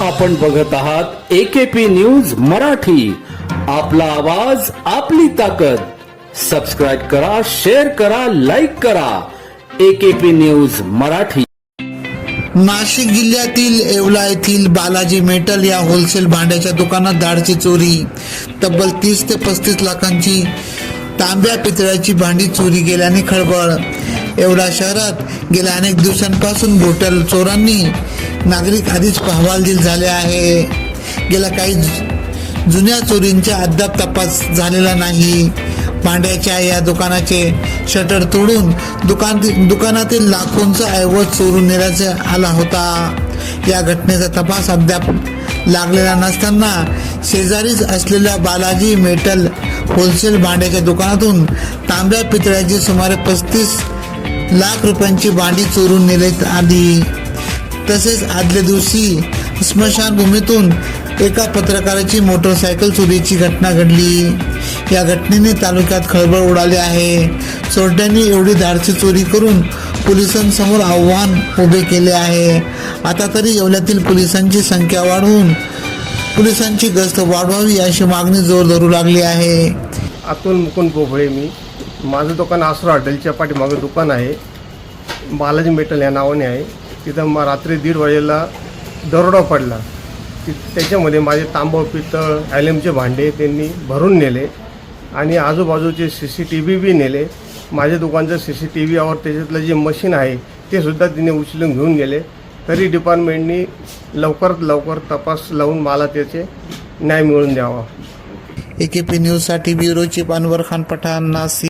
आपण बघत आहात एकेपी न्यूज मराठी. आपला आवाज आपली ताकद. सबस्क्राईब करा शेअर करा लाईक करा. AKP news Marathi. नाशिक जिल्ह्यातील येवला येथील बालाजी मेटल या होलसेल भांड्याच्या दुकानात दाडची चोरी. तब्बल तीस ते पस्तीस लाखांची तांब्या पितळ्याची भांडी चोरी गेल्याने खळबळ. एवढा शहरात गेल्या अनेक दिवसांपासून बोटल चोरांनी नागरिक आधीच हवालदिल झाले आहे. गेल्या काही जुन्या चोरींचा अद्याप तपास झालेला नाही. भांड्याच्या या दुकानाचे शटर तोडून दुकान दुकानातील लाखोंचा ऐवज चोरून नेण्याचा आला होता. या घटनेचा तपास अद्याप लागलेला नसताना शेजारीच असलेल्या बालाजी मेटल होलसेल भांड्याच्या दुकानातून तांब्या पितळ्याची सुमारे पस्तीस लाख रुपयांची भांडी चोरून नेण्यात आली तसेच आदल्या दिवशी स्मशानभूमीतून एका पत्रकाराची मोटरसायकल चोरीची घटना घडली. या घटनेने तालुक्यात खळबळ उडाली आहे. चोरट्यांनी एवढी धाडसी चोरी करून पोलिसांसमोर आव्हान उभे केले आहे. आता तरी येवल्यातील पोलिसांची संख्या वाढवून पोलिसांची गस्त वाढवावी अशी मागणी जोर धरू लागली आहे. अतुल मुकुंद पोफळे मी. माझं दुकान आसरा हॉटेलच्या पाठीमागं दुकान आहे. बालाजी मेटल या नावाने आहे. तिथं मग रात्री दीड वाजेला दरोडा पडला. ति त्याच्यामध्ये माझे तांबव पितळ ॲल्युमचे भांडे त्यांनी भरून नेले आणि आजूबाजूचे सी सी टी व्ही बी नेले. माझ्या दुकानचं सी सी टी व्हीवर त्याच्यातलं जे मशीन आहे ते सुद्धा तिने उचलून घेऊन गेले. तरी डिपार्टमेंटनी लवकरात लवकर तपास लावून मला त्याचे न्याय मिळवून द्यावा. एकेपी न्यूजसाठी ब्युरो चीफ खान पठाण नाशिक